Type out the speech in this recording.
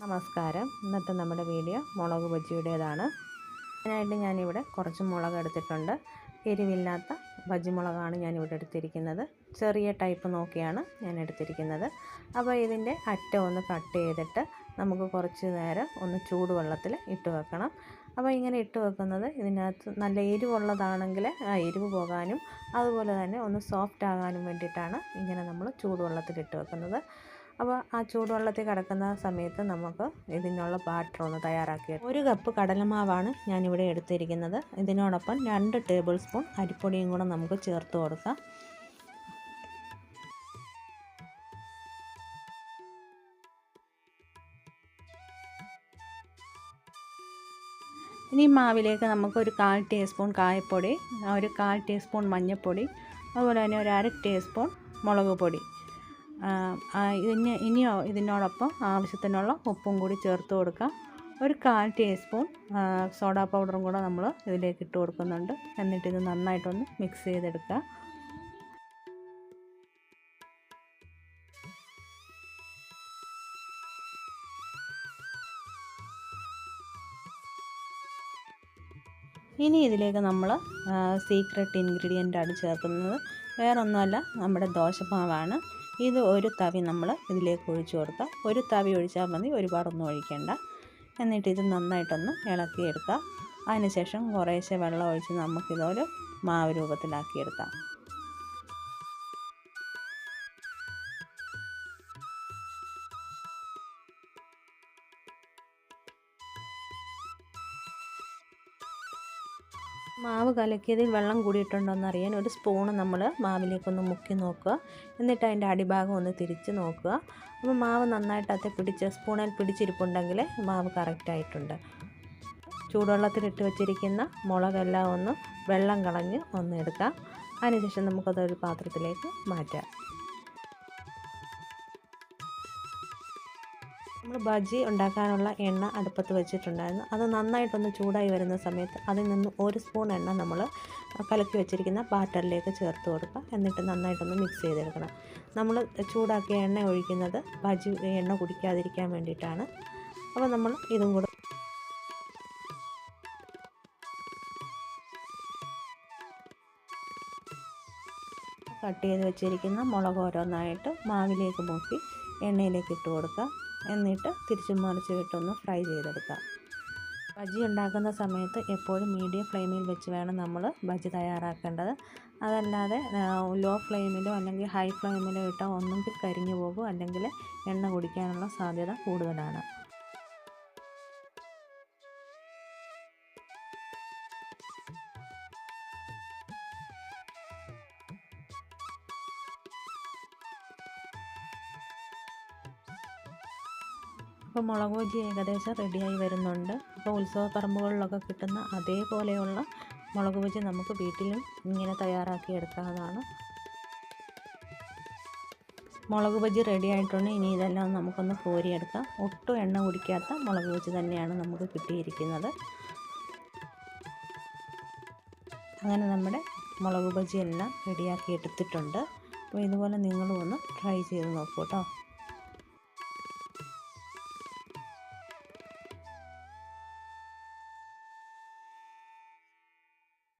നമസ്കാരം. ഇന്നത്തെ നമ്മുടെ വീഡിയോ മുളക് ബജിയുടേതാണ് അതിനായിട്ട് ഞാനിവിടെ കുറച്ച് മുളക് എടുത്തിട്ടുണ്ട്. എരിവില്ലാത്ത ബജിമുളകാണ് ഞാനിവിടെ എടുത്തിരിക്കുന്നത്. ചെറിയ ടൈപ്പ് നോക്കിയാണ് ഞാൻ എടുത്തിരിക്കുന്നത്. അപ്പോൾ ഇതിന്റെ അറ്റം ഒന്ന് കട്ട് ചെയ്തിട്ട് നമുക്ക് കുറച്ച് നേരം ഒന്ന് ചൂടുവെള്ളത്തിൽ ഇട്ട് വെക്കണം. അപ്പോൾ ഇങ്ങനെ ഇട്ട് വെക്കുന്നത് ഇതിനകത്ത് നല്ല എരിവുള്ളതാണെങ്കിൽ ആ എരിവ് പോകാനും അതുപോലെ തന്നെ ഒന്ന് സോഫ്റ്റ് ആകാനും വേണ്ടിയിട്ടാണ് ഇങ്ങനെ നമ്മൾ ചൂടുവെള്ളത്തിൽ ഇട്ട് വെക്കുന്നത്. അപ്പോൾ ആ ചൂടുവെള്ളത്തിൽ കിടക്കുന്ന സമയത്ത് നമുക്ക് ഇതിനുള്ള ബാറ്റർ ഒന്ന് തയ്യാറാക്കി ഒരു കപ്പ് കടലമാവാണ് ഞാനിവിടെ എടുത്തിരിക്കുന്നത്. ഇതിനോടൊപ്പം രണ്ട് ടേബിൾ സ്പൂൺ അരിപ്പൊടിയും കൂടെ നമുക്ക് ചേർത്ത് കൊടുക്കാം. ഇനി മാവിലേക്ക് നമുക്ക് ഒരു കാൽ ടീസ്പൂൺ കായപ്പൊടി ഒരു കാൽ ടീസ്പൂൺ മഞ്ഞൾപ്പൊടി അതുപോലെ തന്നെ ഒരു അര ടീസ്പൂൺ മുളക് പൊടി. ഇതിന് ഇനിയോ ഇതിനോടൊപ്പം ആവശ്യത്തിനുള്ള ഉപ്പും കൂടി ചേർത്ത് കൊടുക്കാം. ഒരു കാൽ ടീസ്പൂൺ സോഡാ പൗഡറും കൂടെ നമ്മൾ ഇതിലേക്ക് ഇട്ട് കൊടുക്കുന്നുണ്ട്. എന്നിട്ട് ഇത് നന്നായിട്ടൊന്ന് മിക്സ് ചെയ്തെടുക്കുക ഇനി ഇതിലേക്ക് നമ്മൾ സീക്രട്ട് ഇൻഗ്രീഡിയന്റ് ആണ് ചേർക്കുന്നത്. വേറൊന്നുമല്ല നമ്മുടെ ദോശമാവാണ് ഇത് ഒരു തവി നമ്മൾ ഇതിലേക്ക് ഒഴിച്ചു കൊടുക്കുക ഒരു തവി ഒഴിച്ചാൽ മതി ഒരുപാടൊന്നും ഒഴിക്കേണ്ട. എന്നിട്ട് ഇത് നന്നായിട്ടൊന്ന് ഇളക്കിയെടുക്കുക അതിനുശേഷം കുറേശ്ശെ വെള്ളം ഒഴിച്ച് നമുക്കിതൊരു മാവ് രൂപത്തിലാക്കിയെടുക്കാം. മാവ് കലക്കിയതിൽ വെള്ളം കൂടിയിട്ടുണ്ടോ എന്നറിയാൻ ഒരു സ്പൂണ് നമ്മൾ മാവിലേക്കൊന്ന് മുക്കി നോക്കുക. എന്നിട്ട് അതിന്റെ അടിഭാഗം ഒന്ന് തിരിച്ച് നോക്കുക. അപ്പോൾ മാവ് നന്നായിട്ട് അത് പിടിച്ച് സ്പൂണിൽ പിടിച്ചിരിപ്പുണ്ടെങ്കിൽ മാവ് കറക്റ്റായിട്ടുണ്ട് ചൂടുവെള്ളത്തിലിട്ട് വെച്ചിരിക്കുന്ന മുളകെല്ലാം ഒന്ന് വെള്ളം കളഞ്ഞ് ഒന്ന് എടുക്കാം. അതിനുശേഷം നമുക്കതൊരു പാത്രത്തിലേക്ക് മാറ്റാം. നമ്മൾ ബജി ഉണ്ടാക്കാനുള്ള എണ്ണ അടുപ്പത്ത് വെച്ചിട്ടുണ്ടായിരുന്നു. അത് നന്നായിട്ടൊന്ന് ചൂടായി വരുന്ന സമയത്ത് അതിൽ നിന്ന് ഒരു സ്പൂൺ എണ്ണ നമ്മൾ കലക്കി വെച്ചിരിക്കുന്ന ബാറ്ററിലേക്ക് ചേർത്ത് കൊടുക്കുക. എന്നിട്ട് നന്നായിട്ടൊന്ന് മിക്സ് ചെയ്തെടുക്കണം. നമ്മൾ ചൂടാക്കിയ എണ്ണ ഒഴിക്കുന്നത് ബജി എണ്ണ കുടിക്കാതിരിക്കാൻ വേണ്ടിയിട്ടാണ്. അപ്പോൾ നമ്മൾ ഇതും കൂടെ കട്ട് ചെയ്ത് വെച്ചിരിക്കുന്ന മുളക് ഓരോന്നായിട്ട് മാവിലേക്ക് മുക്കി എണ്ണയിലേക്ക് ഇട്ട് കൊടുക്കുക. എന്നിട്ട് തിരിച്ചും മറിച്ച് വിട്ടൊന്ന് ഫ്രൈ ചെയ്തെടുക്കാം. ബജി ഉണ്ടാക്കുന്ന സമയത്ത് എപ്പോഴും മീഡിയം ഫ്ലെയിമിൽ വെച്ച് വേണം നമ്മൾ ബജി തയ്യാറാക്കേണ്ടത്. അതല്ലാതെ ലോ ഫ്ലെയിമിലോ അല്ലെങ്കിൽ ഹൈ ഫ്ലെയിമിലോ ഇട്ടാൽ ഒന്നുകിൽ കരിഞ്ഞു പോകും അല്ലെങ്കിൽ എണ്ണ കുടിക്കാനുള്ള സാധ്യത കൂടുതലാണ്. ഇപ്പോൾ മുളക് ബജി ഏകദേശം റെഡിയായി വരുന്നുണ്ട്. ഇപ്പോൾ ഉത്സവ പറമ്പുകളിലൊക്കെ കിട്ടുന്ന അതേപോലെയുള്ള മുളക് ബജി നമുക്ക് വീട്ടിലും ഇങ്ങനെ തയ്യാറാക്കി എടുക്കാവുന്നതാണ്. മുളക് ബജി റെഡി ആയിട്ടുണ്ട്. ഇനി ഇതെല്ലാം നമുക്കൊന്ന് കോരിയെടുക്കാം. ഒട്ടും എണ്ണ കുടിക്കാത്ത മുളക് ബജി തന്നെയാണ് നമുക്ക് കിട്ടിയിരിക്കുന്നത്. അങ്ങനെ നമ്മുടെ മുളക് ബജി എല്ലാം റെഡിയാക്കി എടുത്തിട്ടുണ്ട്. അപ്പോൾ ഇതുപോലെ നിങ്ങളും ഒന്ന് ട്രൈ ചെയ്ത് നോക്കൂ കേട്ടോ.